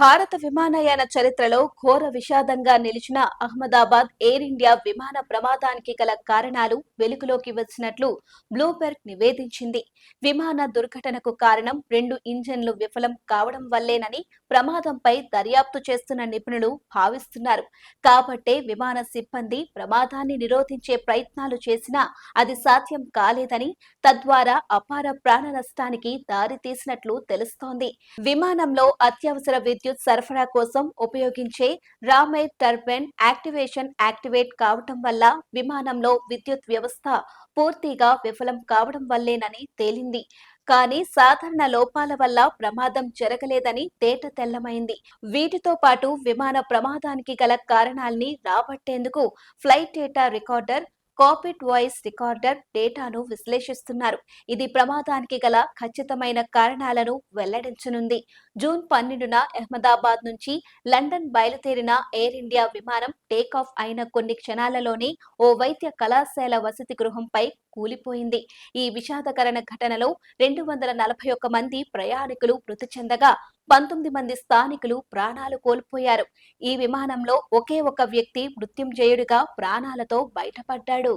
భారత విమానయాన చరిత్రలో ఘోర విషాదంగా నిలిచిన అహ్మదాబాద్ ఎయిర్ ఇండియా విమాన ప్రమాదానికి గల కారణాలు వెలుగులోకి వచ్చినట్లు బ్లూబెర్గ్ నివేదించింది. విమాన దుర్ఘటనకు కారణం రెండు ఇంజన్లు విఫలం కావడం వల్లేనని ప్రమాదంపై దర్యాప్తు చేస్తున్న నిపుణులు భావిస్తున్నారు. కాబట్టే విమాన సిబ్బంది ప్రమాదాన్ని నిరోధించే ప్రయత్నాలు చేసినా అది సాధ్యం కాలేదని తద్వారా అపార ప్రాణ నష్టానికి దారితీసినట్లు తెలుస్తోంది. విమానంలో అత్యవసర విద్యుత్ సరఫరా కోసం ఉపయోగించే రామైర్ టర్బైన్ యాక్టివేషన్ యాక్టివేట్ కావటం వల్ల విమానంలో విద్యుత్ వ్యవస్థ పూర్తిగా విఫలం కావడం వల్లేనని తేలింది. కానీ సాధారణ లోపాల వల్ల ప్రమాదం జరగలేదని తేట తెల్లమైంది. వీటితో పాటు విమాన ప్రమాదానికి గల కారణాల్ని రాబట్టేందుకు flight data recorder cockpit voice recorder డేటాను విశ్లేషిస్తున్నారు. ఇది ప్రమాదానికి గల ఖచ్చితమైన కారణాలను వెల్లడించనుంది. జూన్ పన్నెండున అహ్మదాబాద్ నుంచి లండన్ బయలుదేరిన ఎయిర్ ఇండియా విమానం టేకాఫ్ అయిన కొన్ని క్షణాలలోనే ఓ వైద్య కళాశాల వసతి గృహంపై కూలిపోయింది. ఈ విషాదకరణ ఘటనలో రెండు వందల నలభై ఒక్క మంది ప్రయాణికులు మృతి చెందగా పంతొమ్మిది మంది స్థానికులు ప్రాణాలు కోల్పోయారు. ఈ విమానంలో ఒకే ఒక వ్యక్తి మృత్యుంజయుడిగా ప్రాణాలతో బయటపడ్డాడు.